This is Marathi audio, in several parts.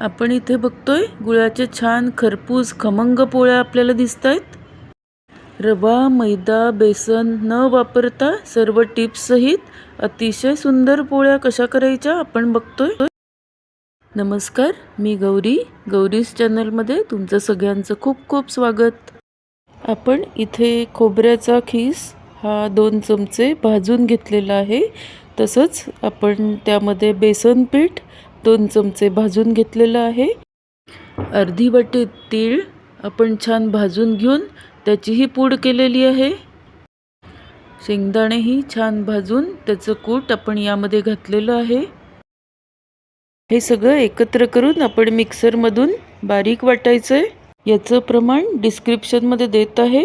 आपण इथे बघतोय गुळाचे छान खरपूस खमंग पोळ्या आपल्याला दिसत आहेत रवा मैदा बेसन न वापरता सर्व टिप्स सहित अतिशय सुंदर पोळ्या कशा करायच्या आपण बघतोय. नमस्कार मी गौरी. गौरीज चॅनलमध्ये तुमचं सगळ्यांचं खूप खूप स्वागत. आपण इथे खोबऱ्याचा खीस हा दोन चमचे भाजून घेतलेला आहे. तसंच आपण त्यामध्ये बेसन पीठ दोन चमचे भाजून घेतलेलं आहे. अर्धी वाटी तीळ आपण छान भाजून घेऊन त्याचीही पूड केलेली आहे. शेंगदाणेही छान भाजून त्याचं कूट आपण यामध्ये घातलेलं आहे. हे सगळं एकत्र करून आपण मिक्सरमधून बारीक वाटायचं आहे याचं प्रमाण डिस्क्रिप्शनमध्ये देत आहे.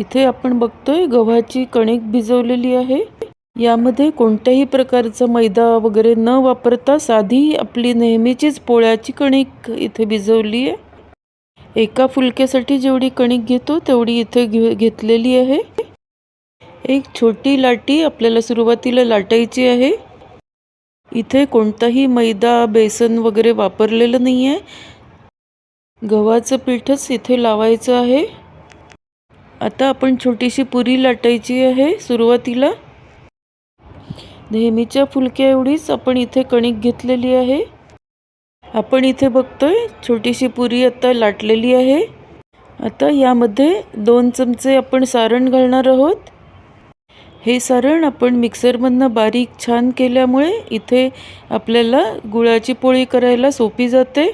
इथे आपण बघतोय गव्हाची कणिक भिजवलेली आहे. यामध्ये कोणत्याही प्रकारचा मैदा वगैरे न वापरता साधी आपली नेहमीचीच पोळ्याची कणिक इथे भिजवली आहे. एका फुलक्यासाठी जेवढी कणिक घेतो तेवढी इथे घे घेतलेली आहे. एक छोटी लाटी आपल्याला सुरुवातीला लाटायची आहे. इथे कोणताही मैदा बेसन वगैरे वापरलेलं नाही आहे गव्हाचं पीठच इथे लावायचं आहे. आता आपण छोटीशी पुरी लाटायची आहे सुरुवातीला. नेहमीच्या फुलक्या एवढीच आपण इथे कणिक घेतलेली आहे. आपण इथे बघतोय छोटीशी पुरी आता लाटलेली आहे. आता यामध्ये दोन चमचे आपण सारण घालणार आहोत. हे सारण आपण मिक्सरमधनं बारीक छान केल्यामुळे इथे आपल्याला गुळाची पोळी करायला सोपी जाते.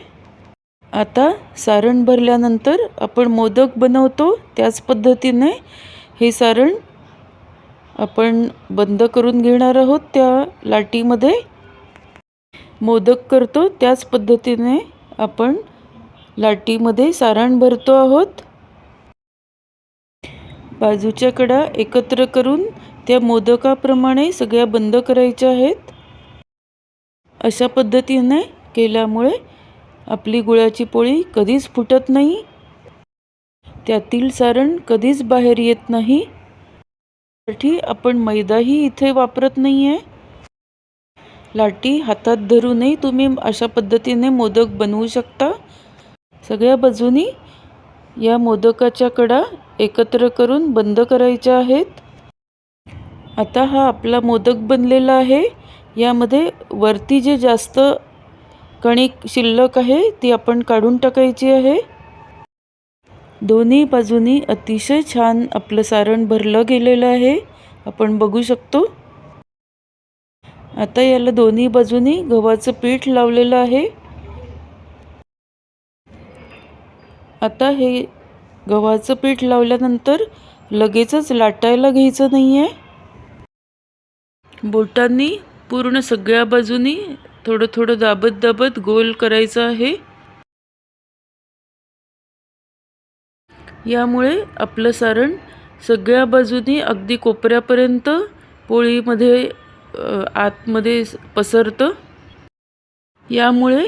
आता सारण भरल्यानंतर आपण मोदक बनवतो. त्याच पद्धतीने हे सारण आपण बंद करून घेणार आहोत त्या लाटीमध्ये. मोदक करतो त्याच पद्धतीने आपण लाटीमध्ये सारण भरतो आहोत. बाजूच्या कडा एकत्र करून त्या मोदकाप्रमाणे सगळ्या बंद करायच्या आहेत. अशा पद्धतीने केल्यामुळे आपली गुळाची पोळी कधीच फुटत नाही. त्यातील सारण कधीच बाहेर येत नाही. साठी आपण मैदाही इथे वापरत नाही आहे लाटी हातात धरूनही तुम्ही अशा पद्धतीने मोदक बनवू शकता. सगळ्या बाजूनी या मोदकाच्या कडा एकत्र करून बंद करायच्या आहेत. आता हा आपला मोदक बनलेला आहे. यामध्ये वरती जे जास्त कणिक शिल्लक आहे ती आपण काढून टाकायची आहे. दोन्ही बाजूनी अतिशय छान आपलं सारण भरलं गेलेलं आहे. आपण बघू शकतो. आता याला दोन्ही बाजूनी गव्हाचं पीठ लावलेलं आहे. आता हे गव्हाचं पीठ लावल्यानंतर लगेचच लाटायला घ्यायचं नाही आहे बोटांनी पूर्ण सगळ्या बाजूनी थोडं थोडं दाबत दाबत गोल करायचं आहे. यामुळे आपलं सारण सगळ्या बाजूनी अगदी कोपऱ्यापर्यंत पोळीमध्ये आतमध्ये पसरतं. यामुळे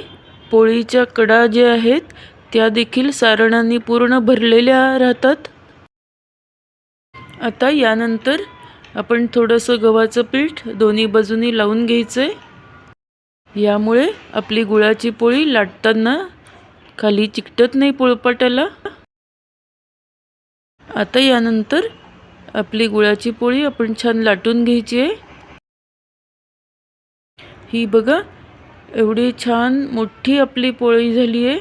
पोळीच्या कडा ज्या आहेत त्या देखील सारणाने पूर्ण भरलेल्या राहतात. आता यानंतर आपण थोडंसं गव्हाचं पीठ दोन्ही बाजूनी लावून घ्यायचं आहे यामुळे आपली गुळाची पोळी लाटताना खाली चिकटत नाही पोळपाटाला. आता यानंतर आपली गुळाची पोळी आपण छान लाटून घ्यायची आहे. ही बघा एवढी छान मोठी आपली पोळी झाली आहे.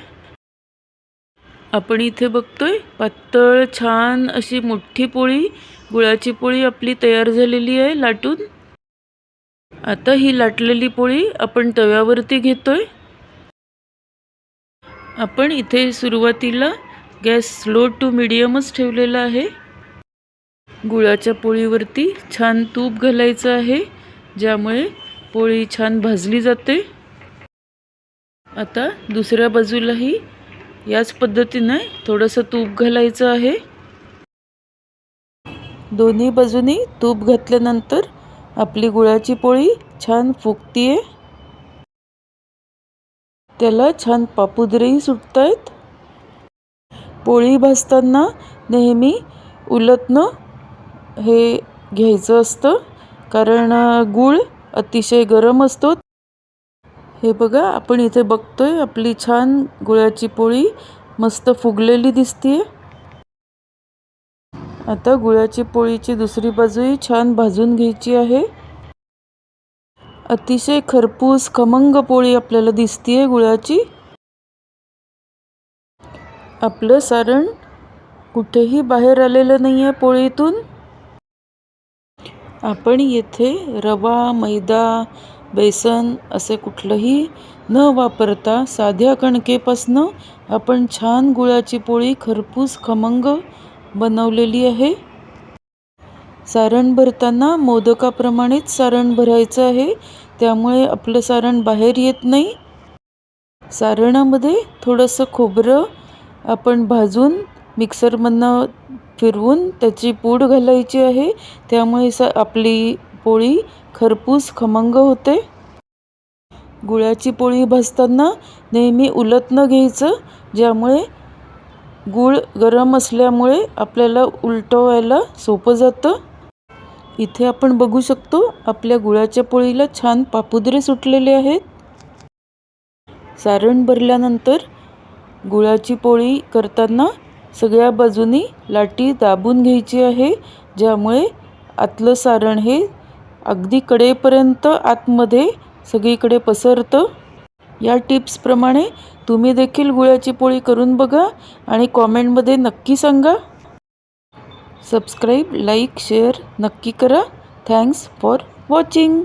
आपण इथे बघतोय पातळ छान अशी मोठी पोळी गुळाची पोळी आपली तयार झालेली आहे लाटून. आता ही लाटलेली पोळी आपण तव्यावरती घेतोय. आपण इथे सुरुवातीला गॅस स्लो टू मिडियमच ठेवलेला आहे. गुळाच्या पोळीवरती छान तूप घालायचं आहे ज्यामुळे पोळी छान भाजली जाते. आता दुसऱ्या बाजूलाही याच पद्धतीने थोडंसं तूप घालायचं आहे. दोन्ही बाजूनी तूप घातल्यानंतर आपली गुळाची पोळी छान फुगतीये. त्याला छान पापुद्रेही सुटत आहेत पोळी भाजताना नेहमी उलटणं हे घ्यायचं असतं. कारण गूळ अतिशय गरम असतो. हे बघा आपण इथे बघतोय आपली छान गुळाची पोळी मस्त फुगलेली दिसतीये. आता गुळाची पोळीची दुसरी बाजूही छान भाजून घ्यायची आहे. अतिशय खरपूस खमंग पोळी आपल्याला दिसतीये गुळाची. आपलं सारण कुठेही बाहेर आलेलं नाही आहे पोळीतून. आपण येथे रवा मैदा बेसन असे कुठलंही न वापरता साध्या कणकेपासनं आपण छान गुळाची पोळी खरपूस खमंग बनवलेली आहे. सारण भरताना मोदकाप्रमाणेच सारण भरायचं आहे त्यामुळे आपलं सारण बाहेर येत नाही. सारणामध्ये थोडंसं खोबरं आपण भाजून मिक्सरमधनं फिरवून त्याची पूड घालायची आहे. त्यामुळे स आपली पोळी खरपूस खमंग होते. गुळाची पोळी भाजताना नेहमी उलत न घ्यायचं ज्यामुळे गूळ गरम असल्यामुळे आपल्याला उलटवायला सोपं जातं. इथे आपण बघू शकतो आपल्या गुळाच्या पोळीला छान पापुद्रे सुटलेले आहेत. सारण भरल्यानंतर गुळाची पोळी करताना सगळ्या बाजूनी लाटी दाबून घ्यायची आहे ज्यामुळे आतलं सारण हे अगदी कडेपर्यंत आतमध्ये सगळीकडे पसरतं. या टिप्सप्रमाणे तुम्ही देखील गुळाची पोळी करून बघा आणि कॉमेंटमध्ये नक्की सांगा. सबस्क्राईब लाईक शेअर नक्की करा. Thanks for watching.